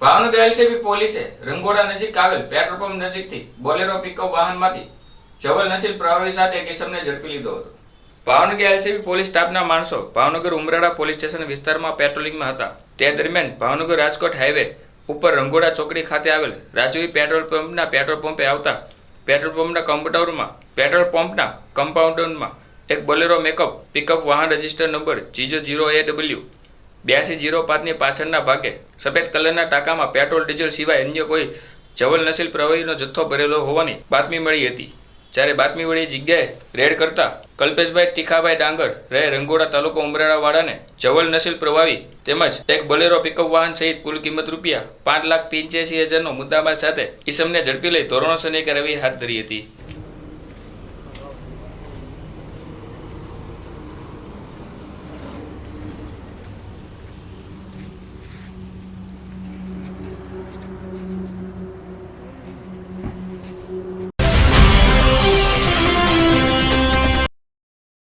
Bhavnagar LCB પોલીસે રંગોડા નજીક આવેલ પેટ્રોલ પંપ નજીકથી બોલેરો પિકઅપ વાહનમાંથી જવલ નસીલ પ્રવાહી સાથે એક ઝડપી લીધો હતો. ભાવનગર એલસીબી પોલીસ સ્ટાફના માણસો ભાવનગર ઉમરાળા પોલીસ સ્ટેશન વિસ્તારમાં પેટ્રોલિંગમાં હતા. તે દરમિયાન ભાવનગર રાજકોટ હાઈવે ઉપર રંગોડા ચોકડી ખાતે આવેલ રાજવી પેટ્રોલ પંપના પેટ્રોલ પંપે આવતા પેટ્રોલ પંપના કમ્પાઉન્ડરમાં પેટ્રોલ પંપના કમ્પાઉન્ડરમાં એક બોલેરો મેકઅપ પિકઅપ વાહન રજિસ્ટર નંબર જીજો જીરો એ ડબલ્યુ બ્યાસી જીરો પાંચની પાછળના ભાગે સફેદ કલરના ટાંકામાં પેટ્રોલ, ડીઝલ સિવાય અન્ય કોઈ જવલ નસીલ પ્રવાહીનો જથ્થો ભરેલો હોવાની બાતમી મળી હતી. જ્યારે બાતમી મળી જગ્યાએ રેડ કરતા કલ્પેશભાઈ ટીખાભાઈ ડાંગર, રહે રંગોડા તાલુકો ઉમરાળાવાળાને જવલ નસીલ પ્રવાહી તેમજ એક બોલેરો પિકઅપ વાહન સહિત કુલ કિંમત રૂપિયા પાંચ લાખ પંચ્યાસી હજારનો મુદ્દામાલ સાથે ઈસમને ઝડપી લઈ ધોરણોસરની કાર્યવાહી હાથ ધરી હતી.